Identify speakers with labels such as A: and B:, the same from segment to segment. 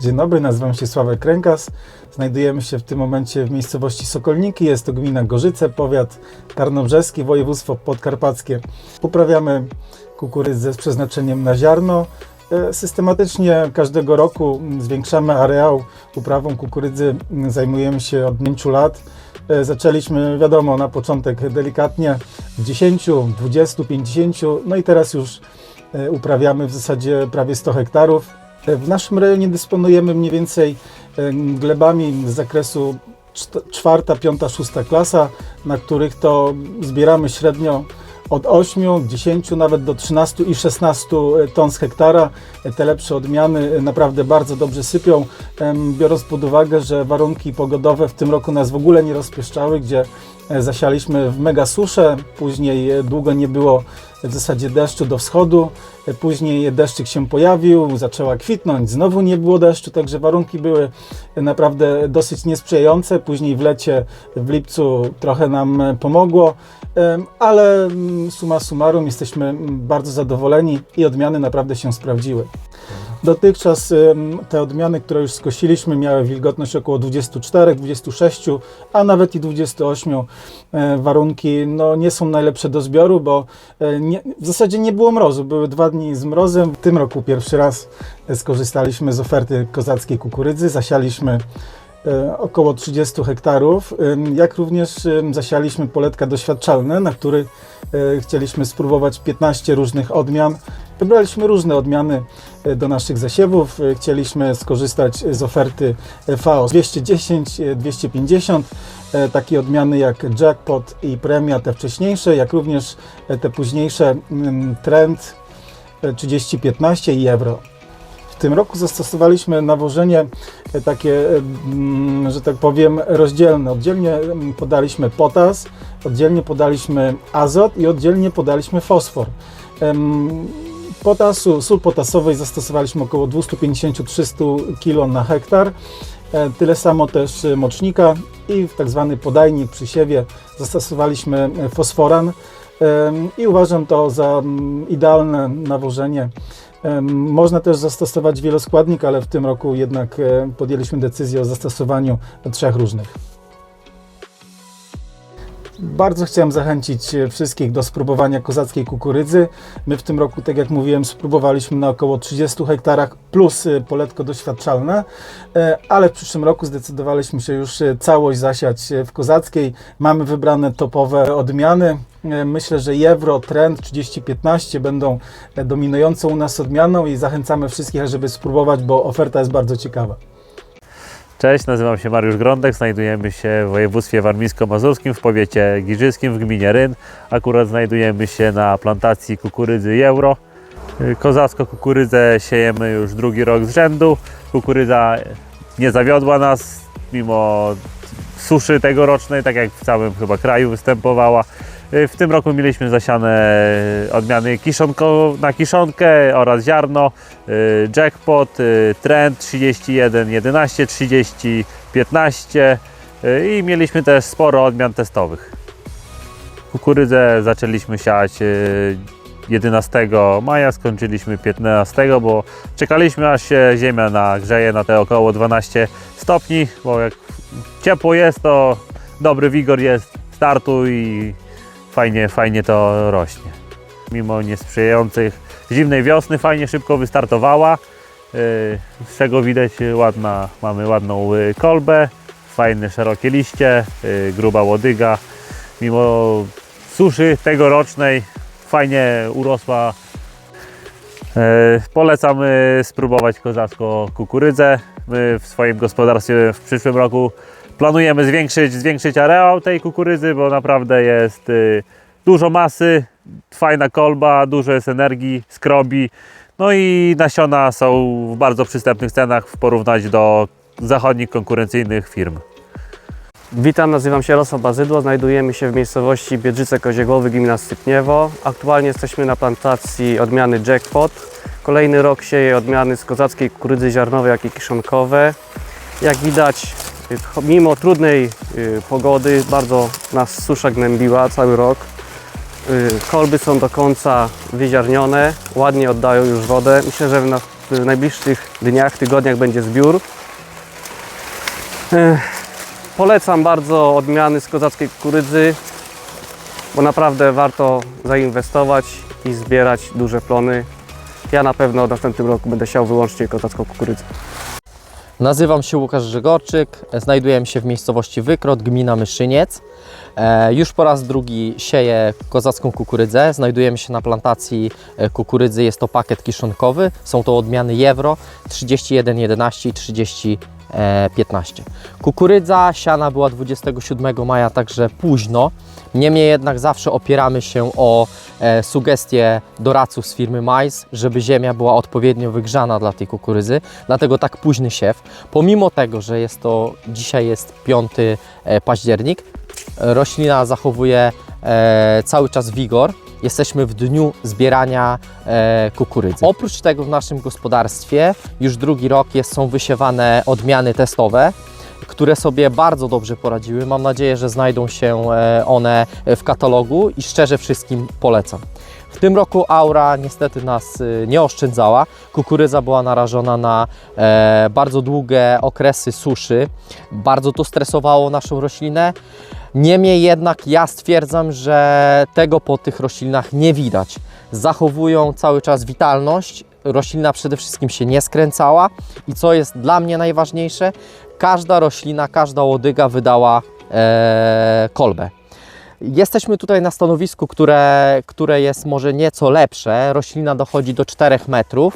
A: Dzień dobry, nazywam się Sławek Krękas. Znajdujemy się w tym momencie w miejscowości Sokolniki. Jest to gmina Gorzyce, powiat tarnobrzeski, województwo podkarpackie. Uprawiamy kukurydzę z przeznaczeniem na ziarno. E, Systematycznie każdego roku zwiększamy areał uprawą kukurydzy. Zajmujemy się od 5 lat. E, Zaczęliśmy, wiadomo, na początek delikatnie w 10, 20, 50, no i teraz już e, uprawiamy w zasadzie prawie 100 hektarów. E, W naszym rejonie dysponujemy mniej więcej e, glebami z zakresu czwarta, piąta, szósta klasa, na których to zbieramy średnio od 8, 10, nawet do 13 i 16 ton z hektara. E, Te lepsze odmiany e, naprawdę bardzo dobrze sypią, biorąc pod uwagę, że warunki pogodowe w tym roku nas w ogóle nie rozpieszczały, gdzie e, zasialiśmy w mega suszę, później e, długo nie było w zasadzie deszczu do wschodu, e, później deszczyk się pojawił, zaczęła kwitnąć, znowu nie było deszczu, także warunki były e, naprawdę dosyć niesprzyjające. Później w lecie, w lipcu trochę nam e, pomogło, ale mm, summa summarum jesteśmy mm, bardzo zadowoleni i odmiany naprawdę się sprawdziły. Dotychczas te odmiany, które już skosiliśmy, miały wilgotność około 24, 26, a nawet i 28. E, Warunki no, nie są najlepsze do zbioru, bo e, nie, w zasadzie nie było mrozu. Były dwa dni z mrozem. W tym roku pierwszy raz e, skorzystaliśmy z oferty kozackiej kukurydzy. Zasialiśmy około 30 hektarów, jak również zasialiśmy poletka doświadczalne, na których e, chcieliśmy spróbować 15 różnych odmian. Wybraliśmy różne odmiany e, do naszych zasiewów. E, Chcieliśmy skorzystać z oferty FAO 210, e, 250, e, takie odmiany jak Jackpot i Premia, te wcześniejsze, jak również e, te późniejsze mm, Trend e, 3015 i Euro. W tym roku zastosowaliśmy nawożenie takie, mm, że tak powiem, rozdzielne. Oddzielnie mm, podaliśmy potas, oddzielnie podaliśmy azot i oddzielnie podaliśmy fosfor. Potasu, sól potasowej zastosowaliśmy około 250-300 kg na hektar. E, Tyle samo też e, mocznika i w tak zwany podajnik przy siewie zastosowaliśmy e, fosforan Em, i uważam to za mm, idealne nawożenie. Em, Można też zastosować wieloskładnik, ale w tym roku jednak e, podjęliśmy decyzję o zastosowaniu trzech różnych. Bardzo chciałem zachęcić e, wszystkich do spróbowania kozackiej kukurydzy. My w tym roku, tak jak mówiłem, spróbowaliśmy na około 30 hektarach plus e, poletko doświadczalne, e, ale w przyszłym roku zdecydowaliśmy się już całość zasiać w kozackiej. Mamy wybrane topowe odmiany. Myślę, że Euro Trend 3015 będą dominującą u nas odmianą i zachęcamy wszystkich, żeby spróbować, bo oferta jest bardzo ciekawa.
B: Cześć, nazywam się Mariusz Grądek, znajdujemy się w województwie warmińsko-mazurskim, w powiecie giżyckim, w gminie Ryn. Akurat znajdujemy się na plantacji kukurydzy Euro. Kozacko kukurydzę siejemy już drugi rok z rzędu. Kukurydza nie zawiodła nas, mimo suszy tegorocznej, tak jak w całym chyba kraju występowała. Y, W tym roku mieliśmy zasiane odmiany kiszonko, na kiszonkę oraz ziarno, y, jackpot, y, trend 31, 11, 30, 15 y, i mieliśmy też sporo odmian testowych. Kukurydzę zaczęliśmy siać y, 11 maja, skończyliśmy 15, bo czekaliśmy aż się ziemia nagrzeje na te około 12 stopni, bo jak ciepło jest, to dobry wigor jest startu i fajnie, fajnie to rośnie. Mimo niesprzyjających zimnej wiosny fajnie szybko wystartowała, yy, z czego widać ładna, mamy ładną y, kolbę, fajne szerokie liście, y, gruba łodyga. Mimo suszy tegorocznej fajnie urosła. Polecam y, spróbować kozacko kukurydzę. My w swoim gospodarstwie w przyszłym roku planujemy zwiększyć, zwiększyć areał tej kukurydzy, bo naprawdę jest y, dużo masy, fajna kolba, dużo jest energii, skrobi. No i nasiona są w bardzo przystępnych cenach w porównaniu do zachodnich konkurencyjnych firm.
C: Witam, nazywam się Jarosław Bazydło, znajdujemy się w miejscowości Biedrzyce Koziegłowy, gmina Stypniewo. Aktualnie jesteśmy na plantacji odmiany Jackpot. Kolejny rok sieję odmiany z kozackiej kukurydzy ziarnowej, jak i kiszonkowe. Jak widać, mimo trudnej y, pogody, bardzo nas susza gnębiła cały rok. Y, Kolby są do końca wyziarnione, ładnie oddają już wodę. Myślę, że w, na, w najbliższych dniach, tygodniach będzie zbiór. Polecam bardzo odmiany z kozackiej kukurydzy, bo naprawdę warto zainwestować i zbierać duże plony. Ja na pewno w następnym roku będę siał wyłącznie kozacką kukurydzę.
D: Nazywam się Łukasz Żegorczyk, znajdujemy się w miejscowości Wykrot, gmina Myszyniec. E, już po raz drugi sieję kozacką kukurydzę. Znajdujemy się na plantacji e, kukurydzy, jest to pakiet kiszonkowy. Są to odmiany Jewro 3111 i 3015. Kukurydza siana była 27 maja, także późno. Niemniej jednak zawsze opieramy się o e, sugestie doradców z firmy Mais, żeby ziemia była odpowiednio wygrzana dla tej kukurydzy, dlatego tak późny siew. Pomimo tego, że jest to dzisiaj jest 5 e, październik, e, roślina zachowuje e, cały czas wigor. Jesteśmy w dniu zbierania e, kukurydzy. Oprócz tego w naszym gospodarstwie już drugi rok jest, są wysiewane odmiany testowe, które sobie bardzo dobrze poradziły. Mam nadzieję, że znajdą się e, one w katalogu i szczerze wszystkim polecam. W tym roku aura niestety nas y, nie oszczędzała. Kukurydza była narażona na e, bardzo długie okresy suszy. Bardzo to stresowało naszą roślinę. Niemniej jednak ja stwierdzam, że tego po tych roślinach nie widać. Zachowują cały czas witalność. Roślina przede wszystkim się nie skręcała i co jest dla mnie najważniejsze, każda roślina, każda łodyga wydała e, kolbę. Jesteśmy tutaj na stanowisku, które, które jest może nieco lepsze. Roślina dochodzi do 4 metrów.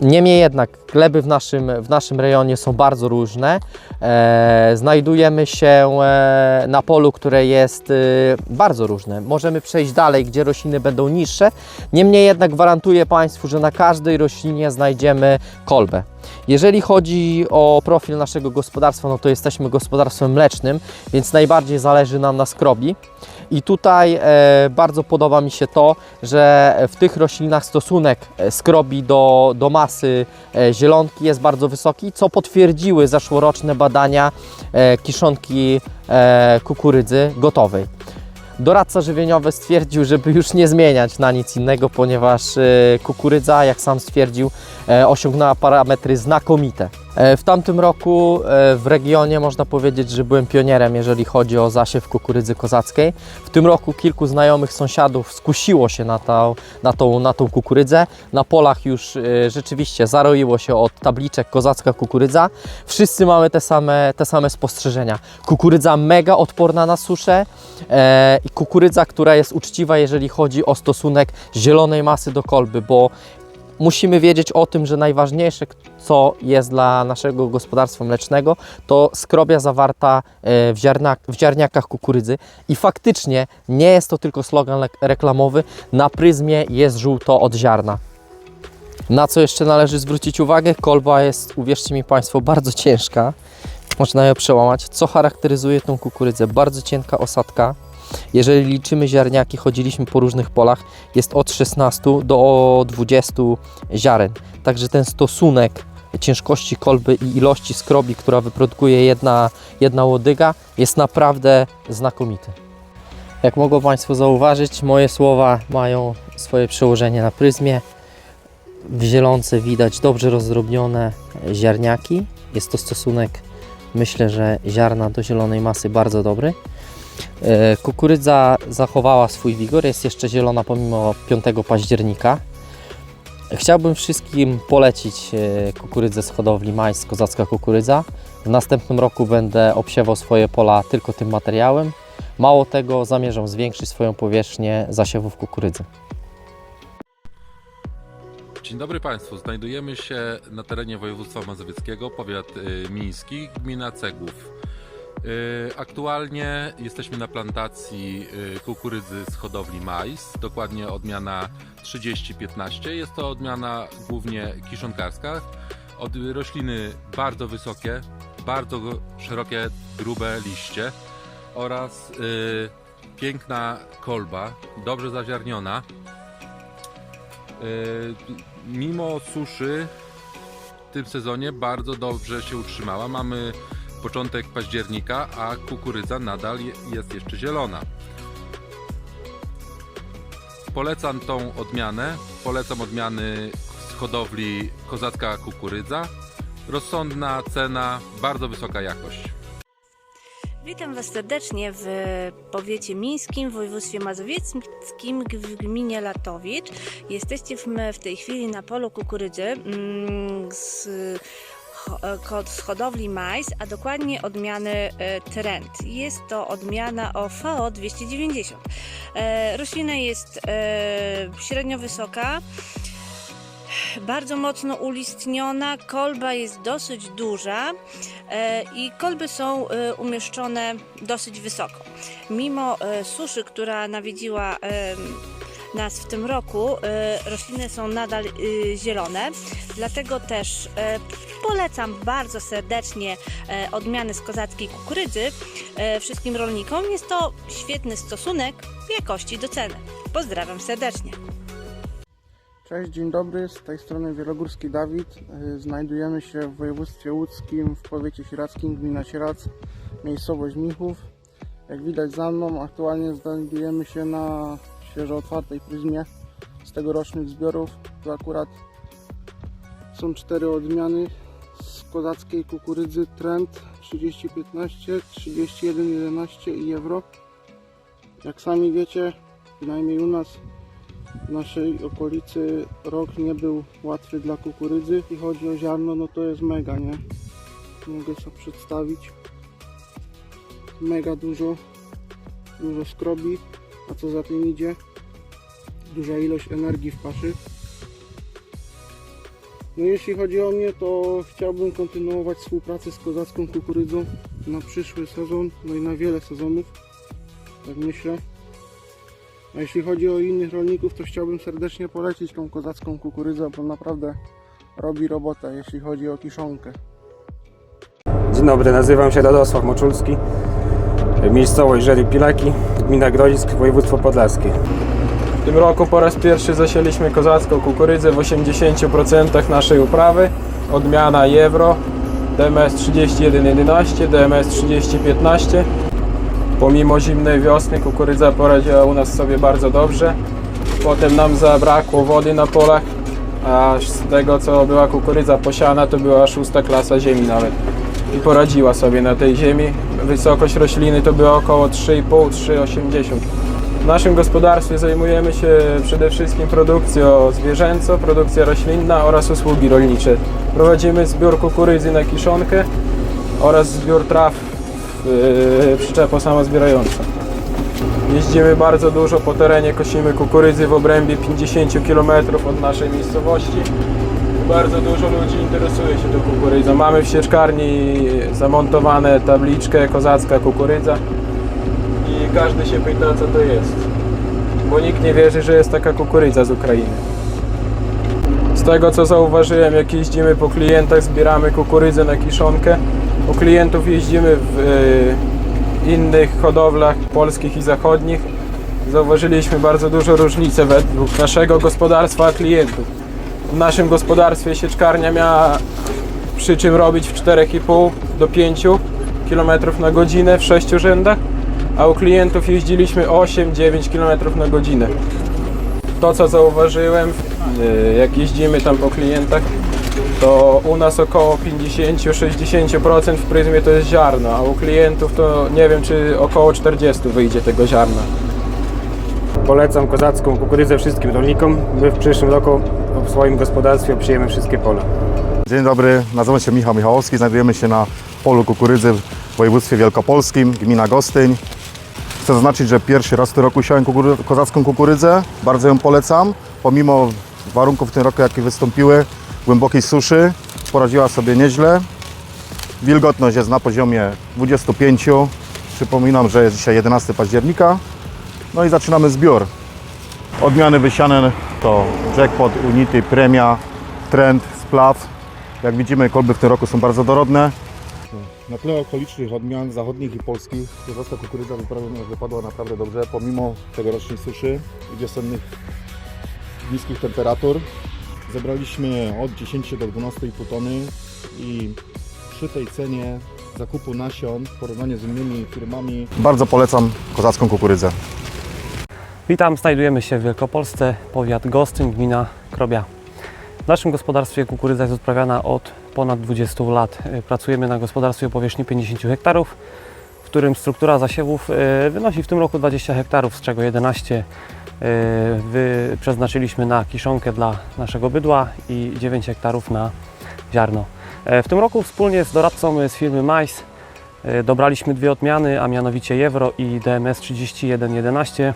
D: Niemniej jednak gleby w naszym, w naszym rejonie są bardzo różne. E, znajdujemy się e, na polu, które jest e, bardzo różne. Możemy przejść dalej, gdzie rośliny będą niższe. Niemniej jednak gwarantuję Państwu, że na każdej roślinie znajdziemy kolbę. Jeżeli chodzi o profil naszego gospodarstwa, no to jesteśmy gospodarstwem mlecznym, więc najbardziej zależy nam na skrobi. I tutaj e, bardzo podoba mi się to, że w tych roślinach stosunek e, skrobi do, do masy e, zielonki jest bardzo wysoki, co potwierdziły zeszłoroczne badania kiszonki kukurydzy gotowej. Doradca żywieniowy stwierdził, żeby już nie zmieniać na nic innego, ponieważ kukurydza, jak sam stwierdził, osiągnęła parametry znakomite. E, W tamtym roku e, w regionie można powiedzieć, że byłem pionierem, jeżeli chodzi o zasiew kukurydzy kozackiej. W tym roku kilku znajomych sąsiadów skusiło się na, tą, na, tą, na tą kukurydzę. Na polach już e, rzeczywiście zaroiło się od tabliczek kozacka kukurydza. Wszyscy mamy te same, te same spostrzeżenia. Kukurydza mega odporna na suszę i kukurydza, która jest uczciwa, jeżeli chodzi o stosunek zielonej masy do kolby, bo musimy wiedzieć o tym, że najważniejsze, co jest dla naszego gospodarstwa mlecznego, to skrobia zawarta e, w, ziarnak, w ziarniakach kukurydzy. I faktycznie nie jest to tylko slogan reklamowy, na pryzmie jest żółto od ziarna. Na co jeszcze należy zwrócić uwagę? Kolba jest, uwierzcie mi Państwo, bardzo ciężka. Można ją przełamać. Co charakteryzuje tą kukurydzę? Bardzo cienka osadka. Jeżeli liczymy ziarniaki, chodziliśmy po różnych polach, jest od 16 do 20 ziaren. Także ten stosunek ciężkości kolby i ilości skrobi, która wyprodukuje jedna, jedna łodyga, jest naprawdę znakomity. Jak mogą Państwo zauważyć, moje słowa mają swoje przełożenie na pryzmie. W zielonce widać dobrze rozdrobnione ziarniaki. Jest to stosunek, myślę, że ziarna do zielonej masy bardzo dobry. E, Kukurydza zachowała swój wigor, jest jeszcze zielona pomimo 5 października. Chciałbym wszystkim polecić e, kukurydzę z hodowli Mais, kozacka kukurydza. W następnym roku będę obsiewał swoje pola tylko tym materiałem. Mało tego, zamierzam zwiększyć swoją powierzchnię zasiewów kukurydzy.
E: Dzień dobry Państwu. Znajdujemy się na terenie województwa mazowieckiego, powiat y, miński, gmina Cegłów. Y, Aktualnie jesteśmy na plantacji y, kukurydzy z hodowli mais, dokładnie odmiana 3015. Jest to odmiana głównie kiszonkarska. Od rośliny bardzo wysokie, bardzo szerokie, grube liście oraz y, piękna kolba, dobrze zaziarniona. Mimo suszy w tym sezonie bardzo dobrze się utrzymała. Mamy początek października, a kukurydza nadal je- jest jeszcze zielona. Polecam tą odmianę. Polecam odmiany z hodowli kozacka kukurydza. Rozsądna cena, bardzo wysoka jakość.
F: Witam Was serdecznie w powiecie mińskim, w województwie mazowieckim, w gminie Latowicz. Jesteście w, w tej chwili na polu kukurydzy mm, z, ho- ko- z hodowli majs, a dokładnie odmiany e, Trend. Jest to odmiana o VO 290. E, Roślina jest e, średnio wysoka, bardzo mocno ulistniona, kolba jest dosyć duża e, i kolby są e, umieszczone dosyć wysoko. Mimo e, suszy, która nawiedziła e, nas w tym roku, e, rośliny są nadal e, zielone, dlatego też e, polecam bardzo serdecznie odmiany z kozackiej kukurydzy wszystkim rolnikom. Jest to świetny stosunek jakości do ceny. Pozdrawiam serdecznie.
G: Cześć, dzień dobry, z tej strony Wielogórski Dawid. Y, Znajdujemy się w województwie łódzkim, w powiecie sieradzkim, gmina Sierac, miejscowość Michów. Jak widać za mną, aktualnie znajdujemy się na świeżo otwartej pryzmie z tegorocznych zbiorów. Tu akurat są cztery odmiany z kozackiej kukurydzy Trend 3015, 3111 i Euro. Jak sami wiecie, przynajmniej u nas w naszej okolicy rok nie był łatwy dla kukurydzy. Jeśli chodzi o ziarno, no to jest mega, nie? Mogę sobie przedstawić. Mega dużo, dużo skrobi, a co za tym idzie? Duża ilość energii w paszy. No jeśli chodzi o mnie, to chciałbym kontynuować współpracę z kozacką kukurydzą na przyszły sezon, no i na wiele sezonów, tak myślę. A jeśli chodzi o innych rolników, to chciałbym serdecznie polecić tą kozacką kukurydzę, bo naprawdę robi robotę, jeśli chodzi o kiszonkę.
H: Dzień dobry, nazywam się Radosław Moczulski, miejscowość Żery Pilaki, gmina Grodzisk, województwo podlaskie.
I: W tym roku po raz pierwszy zasieliśmy kozacką kukurydzę w 80% naszej uprawy. Odmiana Euro, DMS 3111, DMS 3015. Pomimo zimnej wiosny kukurydza poradziła u nas sobie bardzo dobrze. Potem nam zabrakło wody na polach, a z tego co była kukurydza posiana to była szósta klasa ziemi nawet. I poradziła sobie na tej ziemi. Wysokość rośliny to była około 3,5-3,80 w naszym gospodarstwie zajmujemy się przede wszystkim produkcją zwierzęcą, produkcja roślinna oraz usługi rolnicze. Prowadzimy zbiór kukurydzy na kiszonkę oraz zbiór traw yy, przyczepą samozbierającą. Jeździmy bardzo dużo po terenie, kosimy kukurydzy w obrębie 50 km od naszej miejscowości. Bardzo dużo ludzi interesuje się tą kukurydzą. Mamy w sieczkarni zamontowane tabliczkę kozacka kukurydza i każdy się pyta co to jest. Bo nikt nie wierzy, że jest taka kukurydza z Ukrainy. Z tego co zauważyłem, jak jeździmy po klientach, zbieramy kukurydzę na kiszonkę. U klientów jeździmy w e, innych hodowlach polskich i zachodnich. Zauważyliśmy bardzo dużo różnicy według naszego gospodarstwa a klientów. W naszym gospodarstwie sieczkarnia miała przy czym robić w 4,5 do 5 km na godzinę w 6 rzędach a u klientów jeździliśmy 8-9 km na godzinę. To co zauważyłem, y, jak jeździmy tam po klientach, to u nas około 50-60% w pryzmie to jest ziarno, a u klientów to nie wiem czy około 40 wyjdzie tego ziarna.
H: Polecam kozacką kukurydzę wszystkim rolnikom. My w przyszłym roku w swoim gospodarstwie obsiejemy wszystkie pola.
J: Dzień dobry, nazywam się Michał Michałowski. Znajdujemy się na polu kukurydzy w województwie wielkopolskim, gmina Gostyń. Chcę zaznaczyć, że pierwszy raz w tym roku siałem kozacką kukurydzę. Bardzo ją polecam. Pomimo warunków w tym roku, jakie wystąpiły, głębokiej suszy, poradziła sobie nieźle. Wilgotność jest na poziomie 25. Przypominam, że jest dzisiaj 11 października. No i zaczynamy zbiór. Odmiany wysiane to Jackpot, Unity, Premia, Trend, Splaw. Jak widzimy, kolby w tym roku są bardzo dorodne. Na tle okolicznych odmian zachodnich i polskich kiełbasa kukurydza wypadła naprawdę dobrze, pomimo tegorocznej suszy i wiosennych niskich temperatur. Zebraliśmy od 10 do 12,5 tony i przy tej cenie zakupu nasion w porównaniu z innymi firmami bardzo polecam kozacką kukurydzę.
C: Witam, znajdujemy się w Wielkopolsce, powiat Gostyń, gmina Krobia. W naszym gospodarstwie kukurydza jest uprawiana od ponad 20 lat. E, Pracujemy na gospodarstwie o powierzchni 50 hektarów, w którym struktura zasiewów e, wynosi w tym roku 20 hektarów, z czego 11 e, wy przeznaczyliśmy na kiszonkę dla naszego bydła i 9 hektarów na ziarno. E, W tym roku wspólnie z doradcą z firmy Mais e, dobraliśmy dwie odmiany, a mianowicie Jewro i DMS 3111.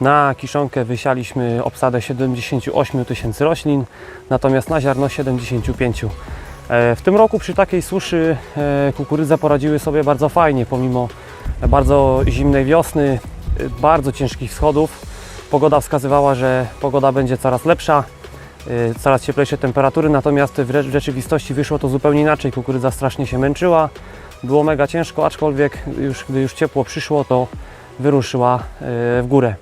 C: Na kiszonkę wysialiśmy obsadę 78 tysięcy roślin, natomiast na ziarno 75. E, W tym roku przy takiej suszy e, kukurydze poradziły sobie bardzo fajnie, pomimo bardzo zimnej wiosny, e, bardzo ciężkich wschodów. Pogoda wskazywała, że pogoda będzie coraz lepsza, coraz cieplejsze temperatury, natomiast w rzeczywistości wyszło to zupełnie inaczej. Kukurydza strasznie się męczyła, było mega ciężko, aczkolwiek już, gdy już ciepło przyszło, to wyruszyła w górę.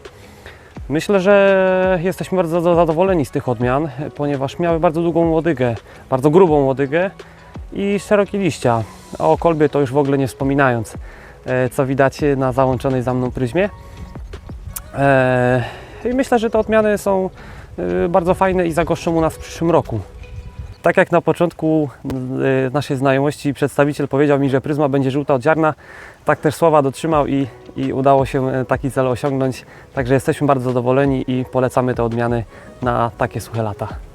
C: Myślę, że jesteśmy bardzo za- zadowoleni z tych odmian, ponieważ miały bardzo długą łodygę, bardzo grubą łodygę i szerokie liścia. O kolbie to już w ogóle nie wspominając, e, co widać na załączonej za mną pryzmie. E, I myślę, że te odmiany są e, bardzo fajne i zagoszczą u nas w przyszłym roku. Tak jak na początku naszej znajomości przedstawiciel powiedział mi, że pryzma będzie żółta od ziarna, tak też słowa dotrzymał i, i udało się e, taki cel osiągnąć. Także jesteśmy bardzo zadowoleni i polecamy te odmiany na takie suche lata.